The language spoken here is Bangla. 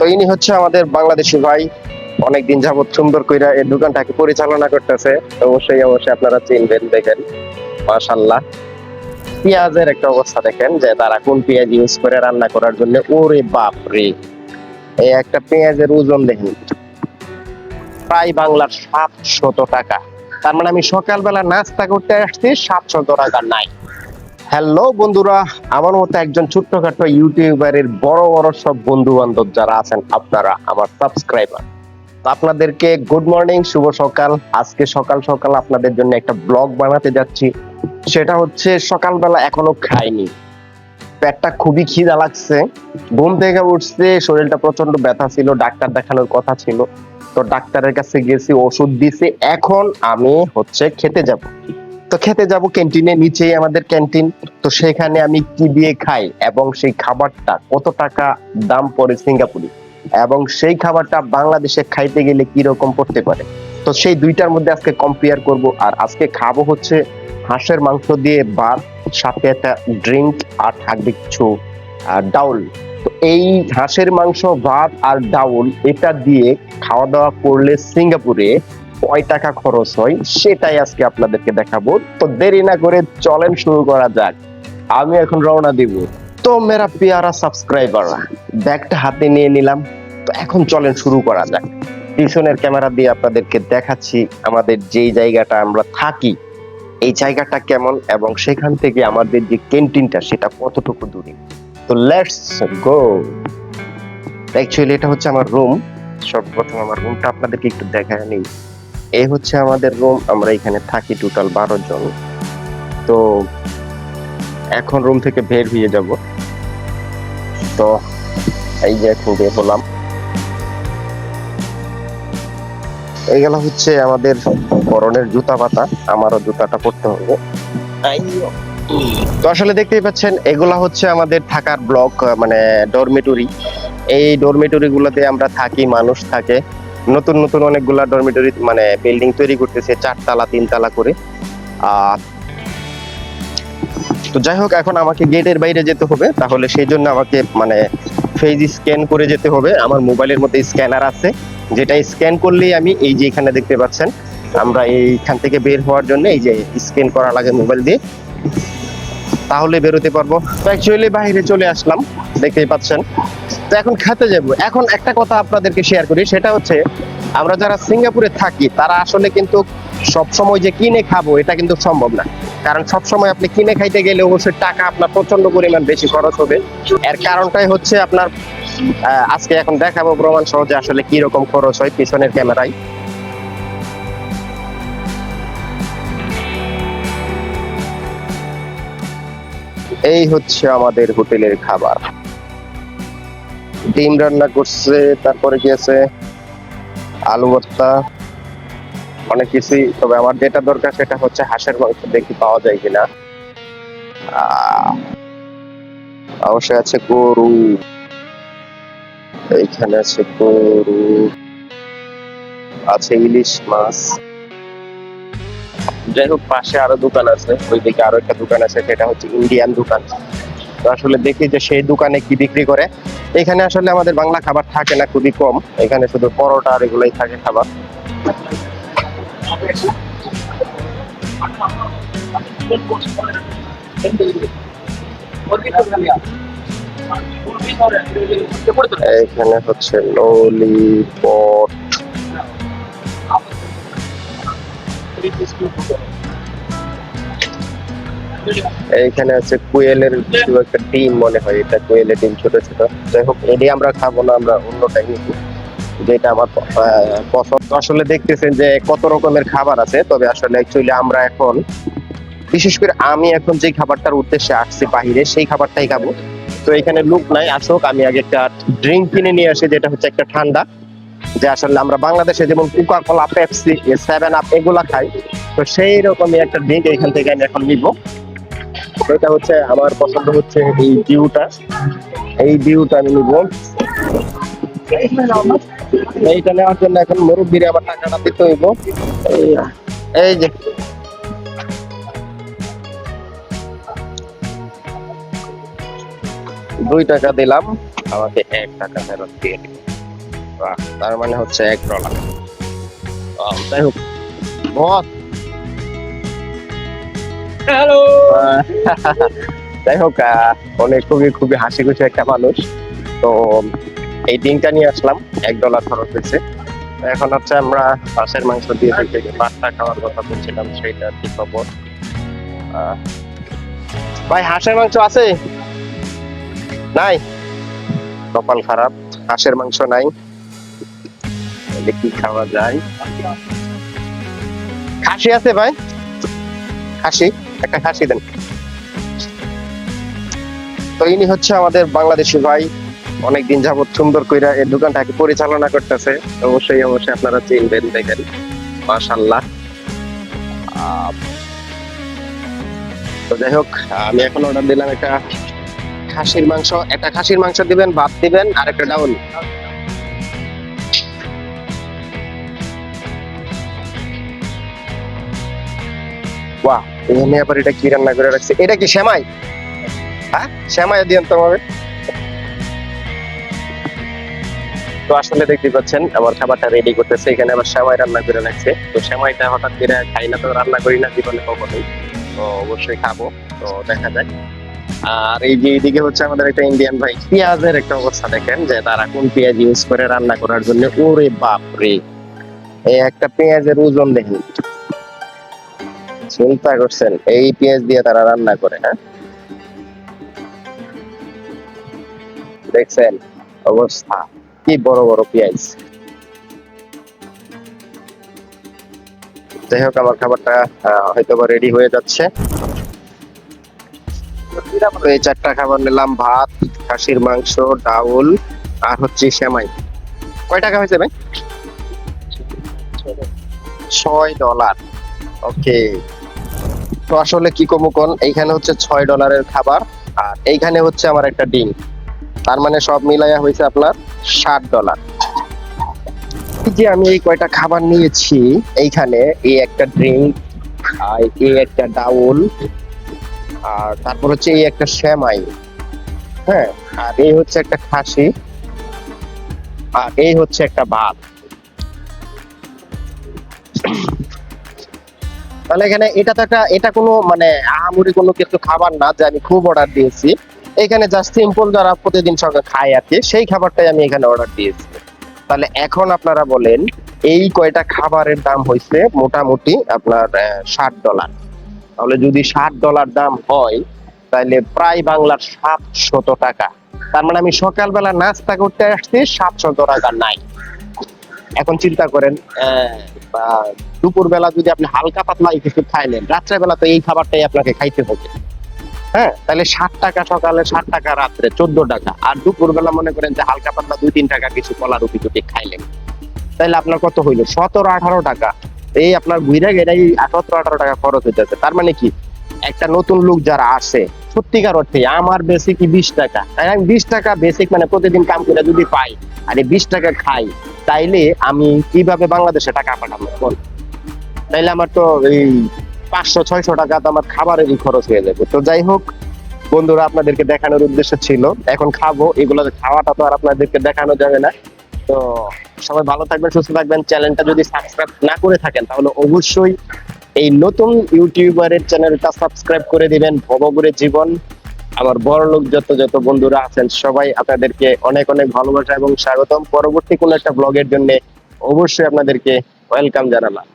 তো ইনি হচ্ছে আমাদের বাংলাদেশি ভাই। অনেকদিন যাবত সুন্দর কইরা এই দোকানটাকে পরিচালনা করতেছে। অবশ্যই অবশ্যই আপনারা চিনবেন, দেখেন। মাশাল্লাহ পেঁয়াজের একটা অবস্থা দেখেন, যে তারা কোন পেঁয়াজ ইউজ করে রান্না করার জন্য। ওরে বাপ রে এই একটা পেঁয়াজের ওজন দেখেন। প্রায় বাংলার সাতশত টাকা। তার মানে আমি সকালবেলা নাস্তা করতে আসছি, সাতশত টাকা নাই। হ্যালো বন্ধুরা, আমার মতো একজন ছোট্টখাটো ইউটিউবারের বড় বড় সব বন্ধু বান্ধব যারা আছেন, আপনারা আমার সাবস্ক্রাইবার আপনাদেরকে গুড মর্নিং শুভ সকাল। আজকে সকাল সকাল আপনাদের জন্য একটা ব্লগ বানাতে যাচ্ছি। সেটা হচ্ছে সকালবেলা এখনও খাইনি। পেটটা খুবই খিদা লাগছে। ঘুম থেকে উঠছে, শরীরটা প্রচণ্ড ব্যথা ছিল, ডাক্তার দেখানোর কথা ছিল। তো ডাক্তারের কাছে গেছি, ওষুধ দিছে। এখন আমি হচ্ছে খেতে যাব। তো খেতে যাব ক্যান্টিনে নিচেই আমাদের ক্যান্টিন। তো সেখানে আমি কি দিয়ে খাই এবং সেই খাবারটা কত টাকা দাম পড়ে সিঙ্গাপুরে? এবং সেই খাবারটা বাংলাদেশে খাইতে গেলে কি রকম পড়তে পারে? তো সেই দুইটার মধ্যে আজকে কম্পেয়ার করব। আর আজকে খাব হচ্ছে হাঁসের মাংস দিয়ে ভাত, সাথে একটা ড্রিঙ্ক আর থাকবে কিছু ডাউল। তো এই হাঁসের মাংস, ভাত আর ডাউল এটা দিয়ে খাওয়া দাওয়া করলে সিঙ্গাপুরে কয় টাকা খরচ হয়, সেটাই আজকে আপনাদেরকে দেখাবো। তো দেরি না করে চলেন শুরু করা যাক। আমি এখন রওনা দিব। তো মেরা পেয়ারা সাবস্ক্রাইবার, ব্যাগটা হাতে নিয়ে নিলাম। তো এখন চলেন শুরু করা যাক। পিছনের ক্যামেরা দিয়ে আপনাদেরকে দেখাচ্ছি আমাদের যেই জায়গাটা আমরা থাকি। এই জায়গাটা কেমন এবং সেখান থেকে আমাদের যে ক্যান্টিনটা, সেটা কতটুকু দূরে। তো লেটস গো। অ্যাকচুয়ালি এটা হচ্ছে আমার রুম। সর্বপ্রথম আমার রুমটা আপনাদেরকে একটু দেখায় নেই। এই হচ্ছে আমাদের রুম আমরা এখানে থাকি টোটাল বারো জন। তো এখন রুম থেকে বের হয়ে যাব। তো এই যে এখন বের হলাম। এইগুলা হচ্ছে আমাদের পরনের জুতা পাতা, আমারও জুতাটা পরতে হবে। তো আসলে দেখতেই পাচ্ছেন, এগুলা হচ্ছে আমাদের থাকার ব্লক মানে ডরমিটরি এই ডরমিটরি গুলোতে আমরা থাকি, মানুষ থাকে। নতুন নতুন অনেকগুলা ডরমিটরি মানে বিল্ডিং তৈরি করতেছে, চারতলা, তিনতলা করে। তো যাই হোক, এখন আমাকে গেটের বাইরে যেতে হবে, তাহলে সেই জন্য আমাকে মানে ফেজ স্ক্যান করে যেতে হবে। আমার মোবাইলের মধ্যে স্ক্যানার আছে যেটা স্ক্যান করলেই আমি এই যে এখানে দেখতে পাচ্ছেন, আমরা এইখান থেকে বের হওয়ার জন্য এই যে স্ক্যান করা লাগে মোবাইল দিয়ে। তাহলে বেরোতে পারব। অ্যাকচুয়ালি বাইরে চলে আসলাম, দেখতেই পাচ্ছেন। তো এখন খেতে যাব। এখন একটা কথা আপনাদেরকে শেয়ার করি, সেটা হচ্ছে আমরা যারা সিঙ্গাপুরে থাকি, তারা আসলে কিন্তু সব সময় যে কিনে খাব, এটা কিন্তু সম্ভব না। কারণ সব সময় আপনি কিনে খাইতে গেলে অবশ্যই টাকা আপনার প্রচণ্ড পরিমাণ বেশি খরচ হবে। এর কারণটাই হচ্ছে আপনার আজকে এখন দেখাবো প্রমাণ সহজে আসলে কি রকম খরচ হয় পিছনের ক্যামেরায়। এই হচ্ছে আমাদের হোটেলের খাবার। ডিম রান্না করছে, তারপরে কি আছে? আলু ভর্তা, অনেক কিছুই। তবে আমার যেটা দরকার সেটা হচ্ছে হাঁসের মাংস দেখি পাওয়া যায় কিনা। অবশ্যই আছে গরু। এইখানে আছে গরু। আছে ইলিশ মাছ। যাই হোক, পাশে আরও দোকান আছে। ওইদিকে আরও একটা দোকান আছে, সেটা হচ্ছে ইন্ডিয়ান দোকান। তো আসলে দেখি যে সেই দোকানে কি বিক্রি করে। এখানে আসলে আমাদের বাংলা খাবার থাকে না, খুবই কম। এখানে শুধু পরোটা আর এগুলোই থাকে খাবার। এখানে হচ্ছে ললিপপ এইখানে আছে কোয়েলের একটা মনে হয়, এটা কোয়েলের ছোট ছোট। যাই হোক আমরা খাব না, আমরা যেটা আমার পছন্দ। আসলে দেখতেছেন যে কত রকমের খাবার আছে, তবে আসলে অ্যাকচুয়ালি আমরা এখন, বিশেষ করে আমি এখন যে খাবারটার উদ্দেশ্যে আসছি বাহিরে, সেই খাবারটাই খাব। তো এখানে লুক নাই, আসুক, আমি আগে একটা ড্রিঙ্ক কিনে নিয়ে আসি, যেটা হচ্ছে একটা ঠান্ডা, যে আসলে আমরা বাংলাদেশে যেমন Coca Cola Pepsi Seven Up এগুলা খাই। তো সেই রকমই একটা ড্রিঙ্ক এখান থেকে আমি এখন নিবো। এটা হচ্ছে আমার পছন্দ হচ্ছে এই ডিউটা এই ডিউটা আমি নিবো। এইটা নেওয়ার জন্য এখন মুরব্বীরে আবার টাকাটা দিতে হইব। এই- যে। দুই টাকা দিলাম। আমাকে এক টাকা ফেরত দিয়ে বাহ, তার মানে হচ্ছে এক ডলার। যাই হোক। বস হ্যালো যাই হোক অনেক খুবই খুবই হাসি খুশি একটা মানুষ। তো, এই দিনটা নিয়ে আসলাম, এক ডলার খরচ হয়েছে। এখন হচ্ছে আমরা হাঁসের মাংস দিয়ে থেকে পাঁচটা খাওয়ার কথা বলছিলাম, সেইটা কি খবর? ভাই, হাঁসের মাংস আছে? নাই? কপাল খারাপ, হাঁসের মাংস নাই। কি খাওয়া যায়? খাসি আছে ভাই? খাসি? একটা খাসি দেন। তো ইনি হচ্ছে আমাদের বাংলাদেশি ভাই, অনেকদিন যাবত সুন্দর কইরা এই দোকানটাকে পরিচালনা করতেছে। অবশ্যই অবশ্যই আপনারা চিনবেন, দেখেন। মাশাল্লাহ তো যাই হোক, আমি এখন অর্ডার দিলাম একটা খাসির মাংস। একটা খাসির মাংস দিবেন, ভাত দিবেন, আর একটা ডাউন বাহ আবার এটা কি রান্না করে রাখছে? এটা কি সেমাই? হ্যাঁ? সেমাই দিয়েন তো আসলে দেখতে পাচ্ছেন, আমার খাবারটা রেডি করতেছে, এখানে আবার রান্না করে রাখছে। তো হঠাৎ করে খাই না তো, রান্না করি না জীবনে তো অবশ্যই খাব, তো দেখা যাক। আর এই যে এইদিকে হচ্ছে আমাদের একটা ইন্ডিয়ান ভাই, পেঁয়াজের একটা অবস্থা দেখেন, যে তারা কোন পেঁয়াজ ইউজ করে রান্না করার জন্য। ওরে বাপ রে এই একটা পেঁয়াজের ওজন দেখেন। চিন্তা করছেন, এই পেঁয়াজ দিয়ে তারা রান্না করে হ্যাঁ? দেখছেন অবস্থা, কি বড় বড় পেঁয়াজ। যাই হোক, আমার খাবারটা হয়তো বা রেডি হয়ে যাচ্ছে। এই চারটা খাবার নিলাম, ভাত, খাসির মাংস, ডাউল, আর হচ্ছে সেমাই। কয় টাকা হয়েছে ভাই? ছয় ডলার। ওকে। তো আসলে কি কমু কোন? এইখানে হচ্ছে ছয় ডলারের খাবার আর এইখানে হচ্ছে আমার একটা ডিম। তার মানে সব মিলাইয়া হয়েছে আপনার ষাট ডলার যে আমি এই কয়টা খাবার নিয়েছি, এইখানে এই একটা ড্রিঙ্ক আর এই একটা ডাউল, আর তারপর হচ্ছে এই একটা শ্যামাই হ্যাঁ? আর এই হচ্ছে একটা খাসি, আর এই হচ্ছে একটা ভাত। তাহলে এখানে এটা তো একটা, এটা কোনো মানে আহামরি কোনো কিছু খাবার না যে আমি খুব অর্ডার দিয়েছি। এখানে জাস্ট সিম্পল যারা প্রতিদিন সকালে খায় আর কি, সেই খাবারটাই আমি এখানে অর্ডার দিয়েছি। তাহলে এখন আপনারা বলেন, এই কয়টা খাবারের দাম হয়েছে মোটামুটি আপনার ষাট ডলার তাহলে যদি ষাট ডলার দাম হয়, তাহলে প্রায় বাংলার সাতশত টাকা। তার মানে আমি সকালবেলা নাস্তা করতে আসছি, সাতশত টাকা নাই। এখন চিন্তা করেন দুপুর বেলা যদি আপনি হালকা পাতলা কিছু খাইলেন রাত্রেবেলা তো এই খাবারটাই আপনাকে খাইতে হবে। হ্যাঁ তাহলে ষাট টাকা সকালে ষাট টাকা রাত্রে চোদ্দ টাকা। আর দুপুর বেলা মনে করেন যে হালকা পাতলা দুই তিন টাকা কিছু কলা রুটি টুটি খাইলেন তাহলে আপনার কত হইল? সতেরো আঠারো টাকা। এই আপনার ঘুরে গেলেই সতেরো আঠারো টাকা খরচ হইতেছে। তার মানে কি? একটা নতুন লোক যারা আসে সত্যিকার অর্থে আমার বেসিক বিশ টাকা? আমি বিশ টাকা বেসিক মানে প্রতিদিন কাম করে যদি পাই, আর এই বিশ টাকা খাই, তাইলে আমি কীভাবে বাংলাদেশে টাকা পাঠাবো? বল। তাইলে আমার তো এই পাঁচশো, ছয়শো টাকা তো আমার খাবারেরই খরচ হয়ে যাবে। তো যাই হোক, বন্ধুরা, আপনাদেরকে দেখানোর উদ্দেশ্য ছিল। এখন খাব। এগুলো খাওয়াটা তো আর আপনাদেরকে দেখানো যাবে না। তো সবাই ভালো থাকবেন, সুস্থ থাকবেন। চ্যানেলটা যদি সাবস্ক্রাইব না করে থাকেন, তাহলে অবশ্যই এই নতুন ইউটিউবারের চ্যানেলটা সাবস্ক্রাইব করে দিবেন ভবগুরে জীবন। আমার বড় লোক যত যত বন্ধুরা আছেন, সবাই আপনাদেরকে অনেক অনেক ভালোবাসা এবং স্বাগতম। পরবর্তী কোনো একটা ব্লগের জন্য অবশ্যই আপনাদেরকে ওয়েলকাম জানালাম।